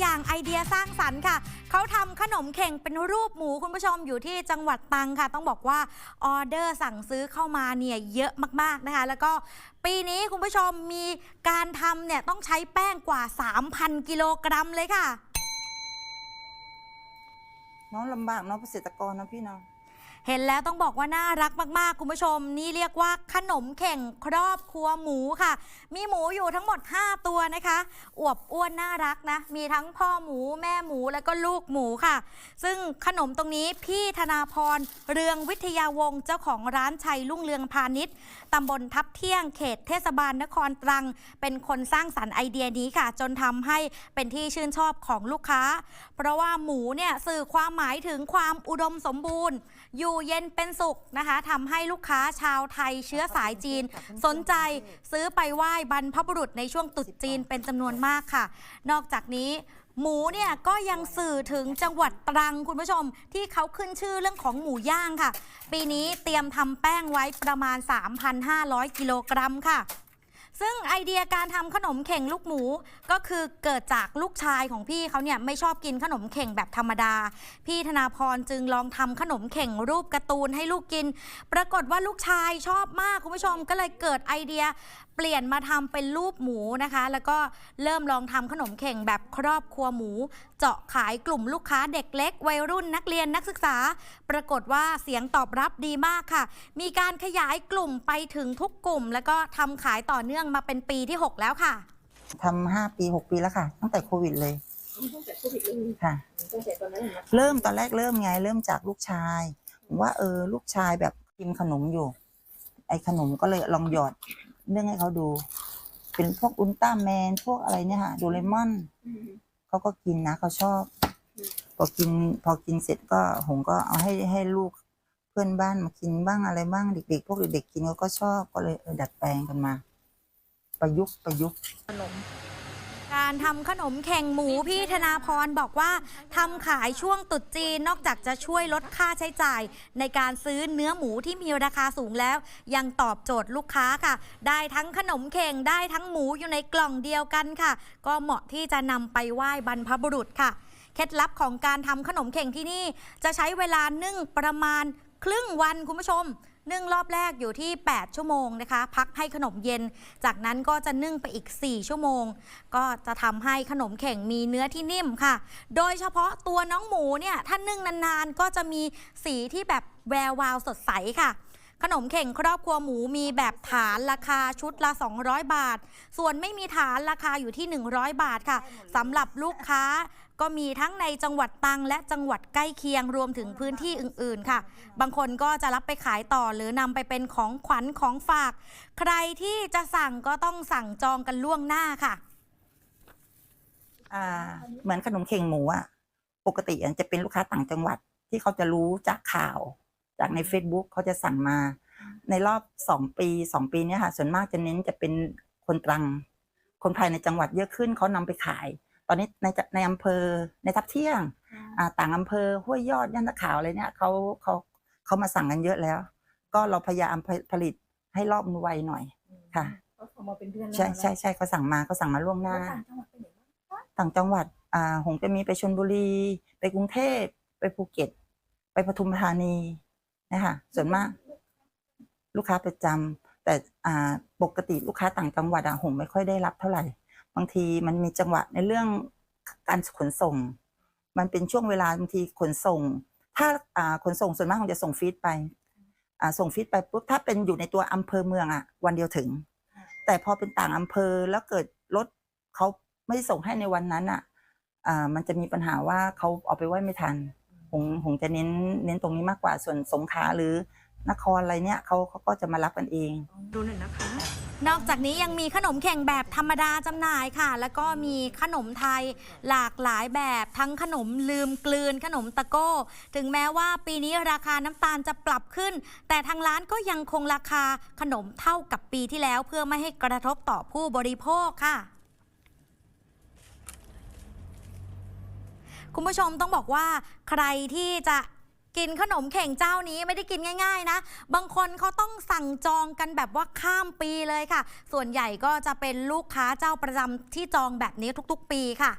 อย่างไอเดียสร้างสรรค์ค่ะ เขาทำขนมเข่งเป็นรูปหมูคุณผู้ชมอยู่ที่จังหวัดตรังค่ะ ต้องบอกว่าออเดอร์สั่งซื้อเข้ามาเนี่ยเยอะมากๆนะคะ แล้วก็ปีนี้คุณผู้ชมมีการทำเนี่ยต้องใช้แป้งกว่า 3,000 กิโลกรัมเลยค่ะ น้องลำบากเน้องเกษตรกรนะพี่เนาะ เห็นแล้วต้องบอกว่าน่ารักมากๆ คุณผู้ชม นี่เรียกว่าขนมเข่งครอบครัวหมูค่ะ มีหมูอยู่ทั้งหมด 5 ตัวนะคะ อวบอ้วนน่ารักนะ มีทั้งพ่อหมูแม่หมูแล้วก็ลูกหมูค่ะ ซึ่งขนมตรงนี้พี่ธนาพรเรืองวิทยาวงศ์เจ้าของร้านชัยรุ่งเรืองพาณิชย์ตำบลทับเที่ยงเขตเทศบาลนครตรัง เป็นคนสร้างสรรค์ไอเดียนี้ค่ะ จนทำให้เป็นที่ชื่นชอบของลูกค้า เพราะว่าหมูเนี่ยสื่อความหมายถึงความอุดมสมบูรณ์อยู่เย็นเป็นสุขนะคะทำให้ลูกค้าชาวไทยเชื้อสายจีน สนใจซื้อไปไหว้บรรพบุรุษในช่วงตรุษจีนเป็นจำนวนมากค่ะ นอกจากนี้หมูเนี่ยก็ยังสื่อถึงจังหวัดตรังคุณผู้ชม ที่เขาขึ้นชื่อเรื่องของหมูย่างค่ะ ปีนี้เตรียมทำแป้งไว้ประมาณ 3,500 กิโลกรัมค่ะ ซึ่งไอเดียการทำขนมเข่งลูกหมู ก็คือเกิดจากลูกชายของพี่เขาเนี่ยไม่ชอบกินขนมเข่งแบบธรรมดา พี่ธนาพรจึงลองทำขนมเข่งรูปการ์ตูนให้ลูกกิน ปรากฏว่าลูกชายชอบมากคุณผู้ชมก็เลยเกิดไอเดียเปลี่ยนมาทำเป็นรูปหมูนะคะ แล้วก็เริ่มลองทำขนมเข่งแบบครอบครัวหมู เจาะขายกลุ่มลูกค้าเด็กเล็ก วัยรุ่นนักเรียนนักศึกษา ปรากฏว่าเสียงตอบรับดีมากค่ะ มีการขยายกลุ่มไปถึงทุกกลุ่ม แล้วก็ทำขายต่อเนื่องมาเป็นปีที่ 6 แล้วค่ะ ทำห้าปีหกปีแล้วค่ะ ตั้งแต่โควิดเลย ตั้งแต่โควิดเลยค่ะ ตั้งแต่ตอนนั้นนะเริ่มตอนแรกเริ่มไง เริ่มจากลูกชายผมว่าเออลูกชายแบบกินขนมอยู่ ไอ้ขนมก็เลยลองหยอดเรื่องให้เขาดู เป็นพวกอุลตร้าแมนพวกอะไรเนี่ยค่ะโดเรมอน อืมเขาก็กินนะเขาชอบอืมพอกินพอกินเสร็จก็ผมก็เอาให้ให้ลูกเพื่อนบ้านมากินบ้างอะไรบ้างเด็กๆพวกเด็กๆกินเขาก็ชอบก็เลยเออดัดแปลงกันมา ประยุกต์ประยุกต์ขนมการทำขนมแข่งหมูพี่ธนาพรบอกว่าทำขายช่วงตรุษจีนนอกจากจะช่วยลดค่าใช้จ่าย ในการซื้อเนื้อหมูที่มีราคาสูงแล้ว ยังตอบโจทย์ลูกค้าค่ะ ได้ทั้งขนมเข่งได้ทั้งหมูอยู่ในกล่องเดียวกันค่ะ ก็เหมาะที่จะนำไปไหว้บรรพบุรุษค่ะ เคล็ดลับของการทำขนมเข่งที่นี่ จะใช้เวลานึ่งประมาณครึ่งวันคุณผู้ชม นึ่งรอบแรกอยู่ที่ 8 ชั่วโมงนะคะ พักให้ขนมเย็น จากนั้นก็จะนึ่งไปอีก 4 ชั่วโมง ก็จะทำให้ขนมเข่งมีเนื้อที่นิ่มค่ะ โดยเฉพาะตัวน้องหมูเนี่ยถ้านึ่งนานๆ ก็จะมีสีที่แบบแวววาวสดใสค่ะขนมเข่งครอบครัวหมูมีแบบฐานราคาชุดละ 200 บาท ส่วนไม่มีฐานราคาอยู่ที่ 100 บาทค่ะสำหรับลูกค้า ก็มีทั้งในจังหวัดตรังและจังหวัดใกล้เคียงรวมถึงพื้นที่อื่น ๆ ค่ะ บางคนก็จะรับไปขายต่อหรือนำไปเป็นของขวัญของฝาก ใครที่จะสั่งก็ต้องสั่งจองกันล่วงหน้าค่ะอ่าเหมือนขนมเข่งหมูอะปกติจะเป็นลูกค้าต่างจังหวัดที่เขาจะรู้จากข่าว จากใน Facebook เขาจะสั่งมา ในรอบสองปีสองปีนี้ค่ะ ส่วนมากจะเน้นจะเป็นคนตรัง คนภายในจังหวัดเยอะขึ้นเขานำไปขาย ตอนนี้ในในอำเภอในทับเที่ยงอ่าต่างอำเภอห้วยยอดย่านตะขาวอะไรเนี่ยเขาเขาเขามาสั่งกันเยอะแล้ว ก็เราพยายามผลิตให้รอบมือไวหน่อยค่ะเขาส่งมาเป็นเดือนแล้วใช่ใช่ใช่เขาสั่งมาเขาสั่งมาล่วงหแล้วน้าต่างจังหวัดไปไหนบ้างต่างจังหวัดอ่าหงจะมีไปชลบุรี ไปกรุงเทพไปภูเก็ต ไปปทุมธานีนะคะส่วนมาก ลูกค้าประจำแต่อ่าปกติลูกค้าต่างจังหวัดอะหงไม่ค่อยได้รับเท่าไหร่ บางทีมันมีจังหวะในเรื่องการขนส่ง มันเป็นช่วงเวลาบางทีขนส่ง ถ้าอ่าขนส่งส่วนมากคงจะส่งฟีดไปอ่าส่งฟีดไปปุ๊บถ้าเป็นอยู่ในตัวอำเภอเมืองอะวันเดียวถึง แต่พอเป็นต่างอำเภอแล้วเกิดรถเขาไม่ส่งให้ในวันนั้นอะอ่ามันจะมีปัญหาว่าเขาเอาไปไว้ไม่ทันหงหงจะเน้นเน้นตรงนี้มากกว่าส่วนสงขาหรือนครอะไรเนี่ยเขาเขาก็จะมารับกันเอง ดูหน่อยนะคะ นอกจากนี้ยังมีขนมเข่งแบบธรรมดาจำหน่ายค่ะ แล้วก็มีขนมไทยหลากหลายแบบทั้งขนมลืมกลืนขนมตะโก้ ถึงแม้ว่าปีนี้ราคาน้ำตาลจะปรับขึ้น แต่ทางร้านก็ยังคงราคาขนมเท่ากับปีที่แล้ว เพื่อไม่ให้กระทบต่อผู้บริโภคค่ะคุณผู้ชมต้องบอกว่าใครที่จะ กินขนมเข่งเจ้านี้ไม่ได้กินง่าย ๆ นะ บางคนเขาต้องสั่งจองกันแบบว่าข้ามปีเลยค่ะ ส่วนใหญ่ก็จะเป็นลูกค้าเจ้าประจำที่จองแบบนี้ทุกๆ ปีค่ะ